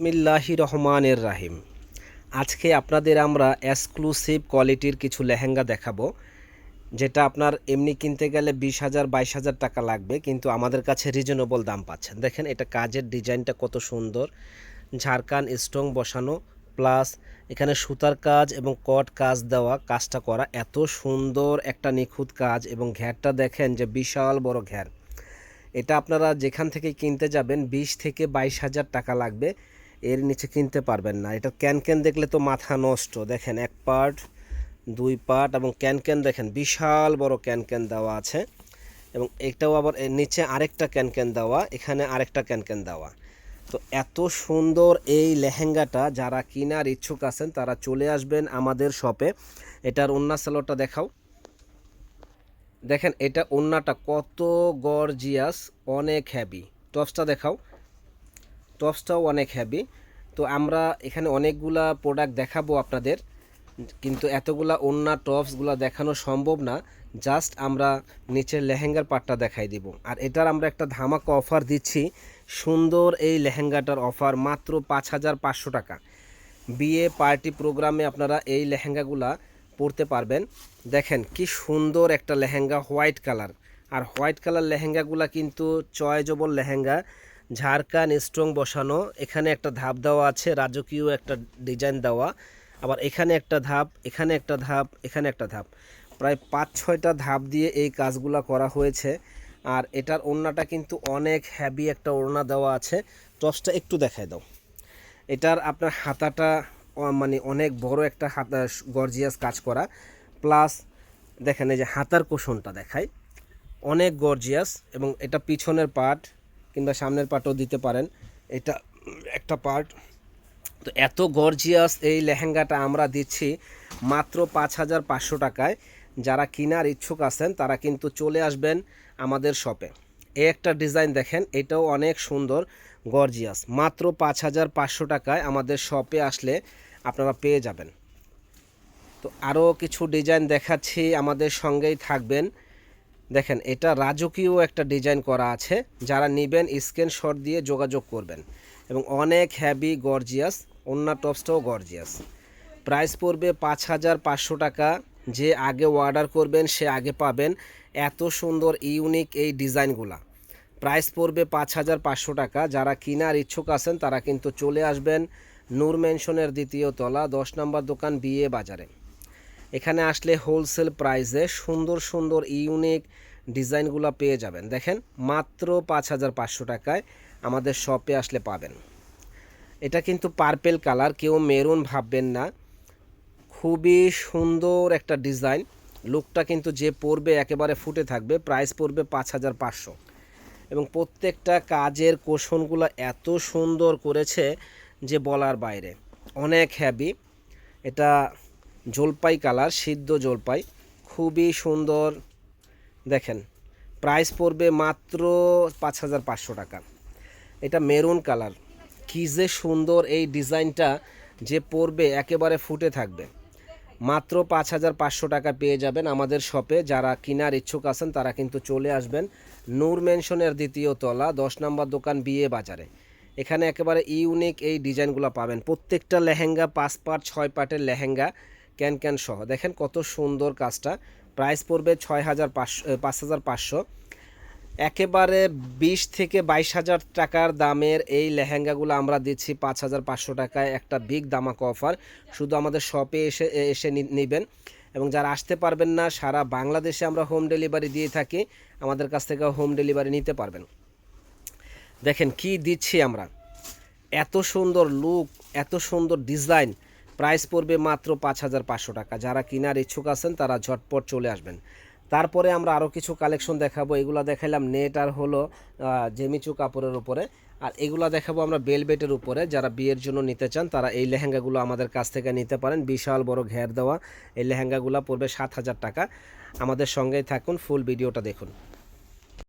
বিসমিল্লাহি রহমানের রাহিম। আজকে আপনাদের আমরা এক্সক্লুসিভ কোয়ালিটির কিছু লেহেঙ্গা দেখাবো, যেটা আপনার এমনি কিনতে গেলে বিশ হাজার, বাইশ হাজার টাকা লাগবে, কিন্তু আমাদের কাছে রিজনেবল দাম পাচ্ছেন। দেখেন, এটা কাজের ডিজাইনটা কত সুন্দর। ঝাড়খান স্ট্রং বসানো প্লাস এখানে সুতার কাজ এবং কট কাজ দেওয়া, কাজটা করা। এত সুন্দর একটা নিখুঁত কাজ এবং ঘ্যারটা দেখেন যে বিশাল বড় ঘ্যার। এটা আপনারা যেখান থেকে কিনতে যাবেন, বিশ থেকে বাইশ হাজার টাকা লাগবে। এর নিচে কিনতে পারবেন না। এটা ক্যান ক্যান দেখলে তো মাথা নষ্ট। দেখেন এক পার্ট, দুই পার্ট এবং ক্যান ক্যান দেখেন বিশাল বড় ক্যান ক্যান দেওয়া আছে। এবং এটাও আবার এর নিচে আরেকটা ক্যান ক্যান দেওয়া, এখানে আরেকটা ক্যান ক্যান দেওয়া। তো এত সুন্দর এই লেহেঙ্গাটা যারা কেনার ইচ্ছুক আছেন, তারা চলে আসবেন আমাদের শপে। এটার অন্য সালোয়ারটা দেখাও। দেখেন, এটা ওন্নাটা কত গর্জিয়াস, অনেক হ্যাভি টপসটা দেখাও। টপসটাও অনেক হ্যাভি তো আমরা এখানে অনেকগুলা প্রোডাক্ট দেখাবো আপনাদের। কিন্তু এতগুলা ওন্না টপসগুলো দেখানো সম্ভব না। জাস্ট আমরা নিচের লেহেঙ্গার পাটটা দেখাই দিব। আর এটার আমরা একটা ধামাকা অফার দিচ্ছি। সুন্দর এই লেহেঙ্গাটার অফার মাত্র পাঁচ হাজার পাঁচশো টাকা। বিয়ে পার্টি প্রোগ্রামে আপনারা এই লেহেঙ্গাগুলা পরতে পারবেন। দেখেন কি সুন্দর একটা লেহেঙ্গা হোয়াইট কালার আর হোয়াইট কালার লেহেঙ্গাগুলা কিন্তু চয়েজবল লেহেঙ্গা। ঝাড়খান স্ট্রং বসানো, এখানে একটা ধাপ দেওয়া আছে, রাজকীয় একটা ডিজাইন দেওয়া, আবার এখানে একটা ধাপ, এখানে একটা ধাপ, এখানে একটা ধাপ। প্রায় পাঁচ, ছয়টা ধাপ দিয়ে এই কাজগুলা করা হয়েছে, আর এটার ওড়নাটা কিন্তু অনেক হ্যাভি একটা ওড়না দেওয়া আছে। টপসটা একটু দেখায় দাও। এটার আপনার হাতাটা মানে অনেক বড় একটা হাতা গর্জিয়াস কাজ করা। প্লাস দেখেন এই যে হাতার কোষণটা দেখায়। অনেক গর্জিয়াস এবং এটা পিছনের পার্ট কিংবা সামনের পার্টও দিতে পারেন। এটা একটা পার্ট। তো এত গর্জিয়াস এই লেহেঙ্গাটা আমরা দিচ্ছি মাত্র পাঁচ হাজার পাঁচশো টাকায়। যারা কেনার ইচ্ছুক আছেন, তারা কিন্তু চলে আসবেন আমাদের শপে। এই একটা ডিজাইন দেখেন, এটাও অনেক সুন্দর, গর্জিয়াস। মাত্র পাঁচ হাজার পাঁচশো টাকায় আমাদের শপে আসলে আপনারা পেয়ে যাবেন। তো আরও কিছু ডিজাইন দেখাচ্ছি, আমাদের সঙ্গেই থাকবেন। দেখেন, এটা রাজকীয় একটা ডিজাইন করা আছে। যারা নেবেন, স্ক্রিনশট দিয়ে যোগাযোগ করবেন। এবং অনেক হ্যাভি, গর্জিয়াস অন্য টপসটাও গর্জিয়াস। প্রাইস পড়বে পাঁচ হাজার পাঁচশো টাকা। যে আগে অর্ডার করবেন, সে আগে পাবেন। এত সুন্দর, ইউনিক এই ডিজাইনগুলা। প্রাইস পড়বে পাঁচ হাজার পাঁচশো টাকা। যারা কেনার ইচ্ছুক আছেন, তারা কিন্তু চলে আসবেন। নূর মেনশনের দ্বিতীয় তলা, দশ নম্বর দোকান, বিয়ে বাজারে। এখানে আসলে হোলসেল প্রাইসে সুন্দর সুন্দর ইউনিক ডিজাইনগুলো পেয়ে যাবেন। দেখেন, মাত্র পাঁচ হাজার পাঁচশো টাকায় আমাদের শপে আসলে পাবেন। এটা কিন্তু পার্পেল কালার কেউ মেরুন ভাববেন না। খুবই সুন্দর একটা ডিজাইন লুকটা কিন্তু যে পরবে একেবারে ফুটে থাকবে প্রাইস পড়বে পাঁচ হাজার পাঁচশো। এবং প্রত্যেকটা কাজের কোষণগুলো এত সুন্দর করেছে যে বলার বাইরে। অনেক হ্যাভি এটা জলপাই কালার, সিদ্ধ জলপাই। খুবই সুন্দর। দেখেন প্রাইস পড়বে মাত্র পাঁচ হাজার পাঁচশো টাকা। এটা মেরুন কালার। কী যে সুন্দর এই ডিজাইনটা যে পরবে, একেবারে ফুটে থাকবে। মাত্র পাঁচ হাজার পাঁচশো টাকা পেয়ে যাবেন আমাদের শপে। যারা কেনার ইচ্ছুক আছেন, তারা কিন্তু চলে আসবেন। নূর মেনশনের দ্বিতীয় তলা, দশ নম্বর দোকান বিয়ে বাজারে। এখানে একেবারে ইউনিক এই ডিজাইনগুলো পাবেন। প্রত্যেকটা লেহেঙ্গা, পাঁচ পার্ট ছয় পার্টের লেহেঙ্গা। ক্যান ক্যান সহ। দেখেন কত সুন্দর কাজটা। প্রাইস পড়বে ছয় হাজার পাঁচশো পাঁচ হাজার পাঁচশো। একেবারে বিশ থেকে বাইশ হাজার টাকার দামের এই লেহেঙ্গাগুলো আমরা দিচ্ছি পাঁচ হাজার পাঁচশো টাকায় একটা বিগ দামাকা অফার শুধু আমাদের শপে এসে এসে নেবেন। এবং যারা আসতে পারবেন না, সারা বাংলাদেশে আমরা হোম ডেলিভারি দিয়ে থাকি, আমাদের কাছ থেকে হোম ডেলিভারি নিতে পারবেন। দেখেন কি দিচ্ছি আমরা। এত সুন্দর লুক এত সুন্দর ডিজাইন প্রাইস পড়বে মাত্র পাঁচ হাজার পাঁচশো টাকা। যারা কেনার ইচ্ছুক আছেন, তারা ঝটপট চলে আসবেন। তারপরে আমরা আরও কিছু কালেকশন দেখাবো। এগুলো দেখাইলাম, নেট আর হলো জেমিচু কাপড়ের উপরে। আর এগুলো দেখাবো আমরা বেলবেটের উপরে। যারা বিয়ের জন্য নিতে চান, তারা এই লেহেঙ্গাগুলো আমাদের কাছ থেকে নিতে পারেন। বিশাল বড় ঘের দেওয়া এই লেহেঙ্গাগুলো পড়বে সাত হাজার টাকা। আমাদের সঙ্গেই থাকুন ফুল ভিডিওটা দেখুন।